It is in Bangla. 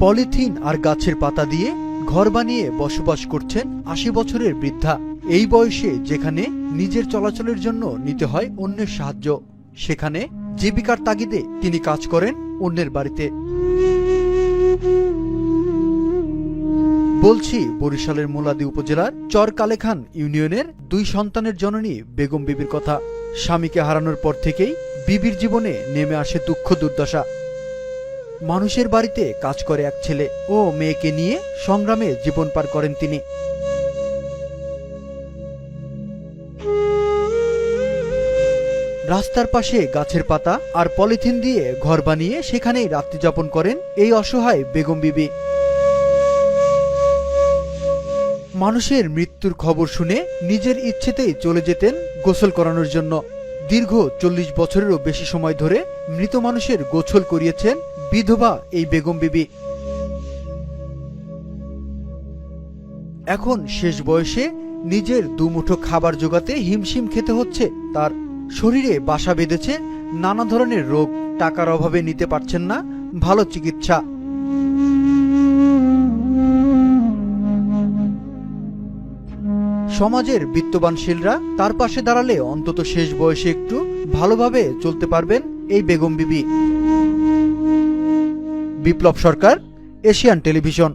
পলিথিন আর গাছের পাতা দিয়ে ঘর বানিয়ে বসবাস করছেন আশি বছরের বৃদ্ধা। এই বয়সে যেখানে নিজের চলাচলের জন্য নিতে হয় অন্যের সাহায্য, সেখানে জীবিকার তাগিদে তিনি কাজ করেন অন্যের বাড়িতে। বলছি, বরিশালের মোলাদি উপজেলার চর কালেখান ইউনিয়নের দুই সন্তানের জননী বেগম বিবির কথা। স্বামীকে হারানোর পর থেকেই বিবির জীবনে নেমে আসে দুঃখ দুর্দশা। মানুষের বাড়িতে কাজ করে এক ছেলে ও মেয়েকে নিয়ে সংগ্রামে জীবন পার করেন তিনি। রাস্তার পাশে গাছের পাতা আর পলিথিন দিয়ে ঘর বানিয়ে সেখানেই রাত্রি যাপন করেন এই অসহায় বেগম বিবি। মানুষের মৃত্যুর খবর শুনে নিজের ইচ্ছেতেই চলে যেতেন গোসল করানোর জন্য। দীর্ঘ চল্লিশ বছরেরও বেশি সময় ধরে মৃত মানুষের গোসল করিয়েছেন বিধবা এই বেগম বিবি। এখন শেষ বয়সে নিজের দুমুঠো খাবার জোগাতে হিমশিম খেতে হচ্ছে। তার শরীরে বাসা বেঁধেছে, নানা ধরনের রোগ, টাকার অভাবে নিতে পারছেন না, ভালো চিকিৎসা। সমাজের বিত্তবানশীলরা তার পাশে দাঁড়ালে অন্তত শেষ বয়সে একটু ভালোভাবে চলতে পারবেন এই বেগম বিবি। Biplab Sarkar Asian television.